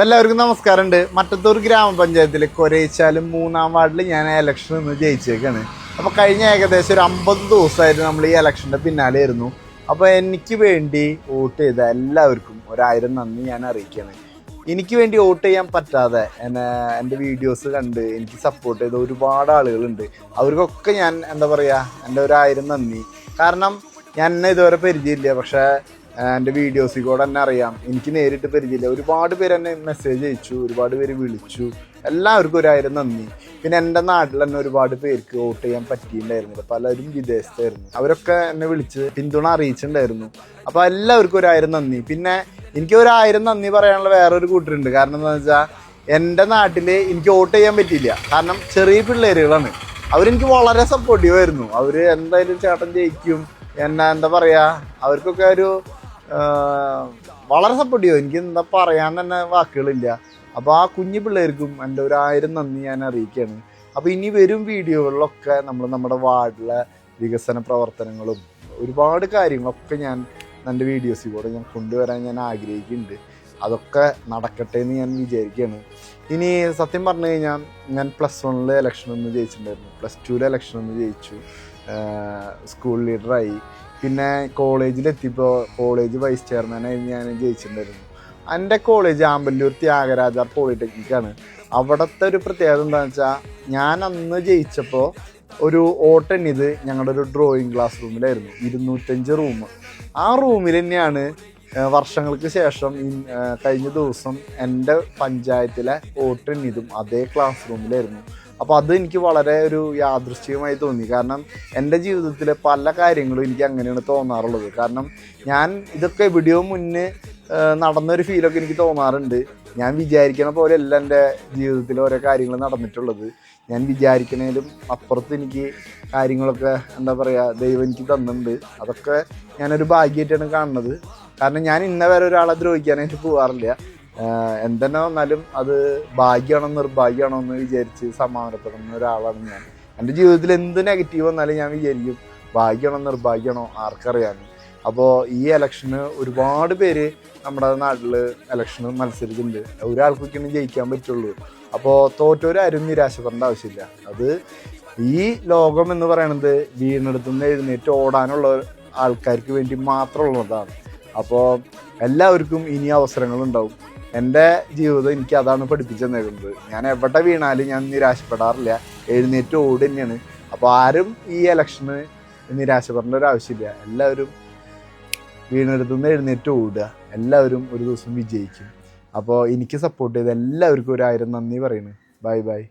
എല്ലാവർക്കും നമസ്കാരമുണ്ട്. മറ്റത്തൂർ ഗ്രാമപഞ്ചായത്തിലെ കൊരേച്ചാലും മൂന്നാം വാർഡിൽ ഞാൻ ഇലക്ഷൻ നിന്ന് ജയിച്ചേക്കാണ്. അപ്പോൾ കഴിഞ്ഞ ഏകദേശം ഒരു അമ്പത് ദിവസമായിട്ട് നമ്മൾ ഈ ഇലക്ഷന്റെ പിന്നാലെ ആയിരുന്നു. അപ്പോൾ എനിക്ക് വേണ്ടി വോട്ട് ചെയ്ത എല്ലാവർക്കും ഒരായിരം നന്ദി ഞാൻ അറിയിക്കുകയാണ്. എനിക്ക് വേണ്ടി വോട്ട് ചെയ്യാൻ പറ്റാതെ എന്നെ എന്റെ വീഡിയോസ് കണ്ട് എനിക്ക് സപ്പോർട്ട് ചെയ്ത ഒരുപാട് ആളുകളുണ്ട്. അവർക്കൊക്കെ ഞാൻ എന്താ പറയുക എന്റെ ഒരായിരം നന്ദി. കാരണം ഞാൻ എന്നെ ഇതുവരെ പരിചയമില്ല. പക്ഷേ എന്റെ വീഡിയോസിൽ കൂടെ തന്നെ അറിയാം. എനിക്ക് നേരിട്ട് പരിചയമില്ല. ഒരുപാട് പേര് എന്നെ മെസ്സേജ് അയച്ചു ഒരുപാട് പേര് വിളിച്ചു. എല്ലാവർക്കും ഒരായിരം നന്ദി. പിന്നെ എന്റെ നാട്ടിൽ തന്നെ ഒരുപാട് പേർക്ക് വോട്ട് ചെയ്യാൻ പറ്റിയിട്ടുണ്ടായിരുന്നില്ല പലരും വിദേശത്തായിരുന്നു. അവരൊക്കെ എന്നെ വിളിച്ച് പിന്തുണ അറിയിച്ചിട്ടുണ്ടായിരുന്നു. അപ്പോൾ എല്ലാവർക്കും ഒരായിരം നന്ദി. പിന്നെ എനിക്ക് ഒരായിരം നന്ദി പറയാനുള്ള വേറൊരു കൂട്ടരുണ്ട്. കാരണം എന്താണെന്ന് വെച്ചാൽ എന്റെ നാട്ടിൽ എനിക്ക് വോട്ട് ചെയ്യാൻ പറ്റിയില്ല. കാരണം ചെറിയ പിള്ളേരുകളാണ്. അവരെനിക്ക് വളരെ സപ്പോർട്ടീവ് ആയിരുന്നു. അവർ എന്തായാലും ചേട്ടൻ ജയിക്കും. എന്നാ എന്താ പറയുക അവർക്കൊക്കെ ഒരു ആ, സപ്പോർട്ട് ചെയ്തു. എനിക്ക് എന്താ പറയാൻ തന്നെ വാക്കുകളില്ല. അപ്പോൾ ആ കുഞ്ഞു പിള്ളേർക്കും എന്റെ ഒരു ആയിരം നന്ദി ഞാൻ അറിയിക്കുകയാണ്. അപ്പോൾ ഇനി വരും വീഡിയോകളിലൊക്കെ നമ്മൾ നമ്മുടെ വാർഡിലെ വികസന പ്രവർത്തനങ്ങളും ഒരുപാട് കാര്യങ്ങളൊക്കെ ഞാൻ എന്റെ വീഡിയോസിൽ കൂടെ ഞാൻ കൊണ്ടുവരാൻ ഞാൻ ആഗ്രഹിക്കുന്നുണ്ട്. അതൊക്കെ നടക്കട്ടെ എന്ന് ഞാൻ വിചാരിക്കുകയാണ്. ഇനി സത്യം പറഞ്ഞു കഴിഞ്ഞാൽ ഞാൻ പ്ലസ് വണ്ണിലെ ഇലക്ഷൻ ഒന്ന് ജയിച്ചിട്ടുണ്ടായിരുന്നു. പ്ലസ് ടുവിലെ ഇലക്ഷൻ ഒന്ന് ജയിച്ചു. സ്കൂൾ ലീഡറായി പിന്നെ കോളേജിലെത്തിയപ്പോൾ കോളേജ് വൈസ് ചെയർമാനായി ഞാൻ ജയിച്ചിട്ടുണ്ടായിരുന്നു. എന്റെ കോളേജ് ആമ്പല്ലൂർ ത്യാഗരാജ പോളിടെക്നിക്കാണ് അവിടുത്തെ ഒരു പ്രത്യേകത എന്താണെന്ന് വെച്ചാൽ ഞാൻ അന്ന് ജയിച്ചപ്പോൾ ഒരു ഓട്ടെണ്ണിത് ഞങ്ങളുടെ ഒരു ഡ്രോയിങ് ക്ലാസ് റൂമിലായിരുന്നു ഇരുന്നൂറ്റഞ്ച് റൂം ആ റൂമിൽ തന്നെയാണ് വർഷങ്ങൾക്ക് ശേഷം കഴിഞ്ഞ ദിവസം എന്റെ പഞ്ചായത്തിലെ ഓട്ടെണ്ണിതും അതേ ക്ലാസ് റൂമിലായിരുന്നു അപ്പോൾ അത് എനിക്ക് വളരെ ഒരു യാദൃശ്ചികമായി തോന്നി. കാരണം എന്റെ ജീവിതത്തിലെ പല കാര്യങ്ങളും എനിക്ക് അങ്ങനെയാണ് തോന്നാറുള്ളത്. കാരണം ഞാൻ ഇതൊക്കെ എവിടെയോ മുന്നേ നടന്നൊരു ഫീലൊക്കെ എനിക്ക് തോന്നാറുണ്ട്. ഞാൻ വിചാരിക്കണ പോലെയല്ല എന്റെ ജീവിതത്തിൽ ഓരോ കാര്യങ്ങൾ നടന്നിട്ടുള്ളത്. ഞാൻ വിചാരിക്കണേലും അപ്പുറത്ത് എനിക്ക് കാര്യങ്ങളൊക്കെ എന്താ പറയുക ദൈവം എനിക്ക് തന്നിട്ടുണ്ട്. അതൊക്കെ ഞാനൊരു ഭാഗ്യമായിട്ടാണ് കാണുന്നത്. കാരണം ഞാൻ ഇന്ന വരെ ഒരാളെ ദ്രോഹിക്കാനായിട്ട് പോകാറില്ല എന്തെന്നെ വന്നാലും അത് ഭാഗ്യമാണോ നിർഭാഗ്യമാണോ എന്ന് വിചാരിച്ച് സമാധാനപ്പെടുന്ന ഒരാളാണ് ഞാൻ. എന്റെ ജീവിതത്തിൽ എന്ത് നെഗറ്റീവ് വന്നാലും ഞാൻ വിചാരിക്കും ഭാഗ്യമാണോ നിർഭാഗ്യമാണോ ആർക്കറിയാൻ. അപ്പോൾ ഈ ഇലക്ഷന് ഒരുപാട് പേര് നമ്മുടെ നാട്ടിൽ ഇലക്ഷന് മത്സരിക്കുന്നുണ്ട് ഒരാൾക്കൊക്കെയാണ് ജയിക്കാൻ പറ്റുള്ളൂ. അപ്പോൾ തോറ്റവരാരും നിരാശപ്പെടേണ്ട ആവശ്യമില്ല. അത് ഈ ലോകം എന്ന് പറയുന്നത് വീണെടുത്തുനിന്ന് എഴുന്നേറ്റ് ഓടാനുള്ള ആൾക്കാർക്ക് വേണ്ടി മാത്രമുള്ളതാണ്. അപ്പോൾ എല്ലാവർക്കും ഇനി അവസരങ്ങളുണ്ടാവും. എന്റെ ജീവിതം എനിക്ക് അതാണ് പഠിപ്പിച്ചു തന്നേക്കുന്നത് ഞാൻ എവിടെ വീണാലും ഞാൻ നിരാശപ്പെടാറില്ല. എഴുന്നേറ്റ് ഓട് തന്നെയാണ്. അപ്പോൾ ആരും ഈ ഇലക്ഷന് നിരാശപ്പെടേണ്ട ഒരു ആവശ്യമില്ല. എല്ലാവരും വീണെടുത്തുനിന്ന് എഴുന്നേറ്റ് ഓടുക. എല്ലാവരും ഒരു ദിവസം വിജയിക്കും. അപ്പോൾ എനിക്ക് സപ്പോർട്ട് ചെയ്ത എല്ലാവർക്കും ഒരു ആയിരം നന്ദി പറയുന്നു ബൈ ബൈ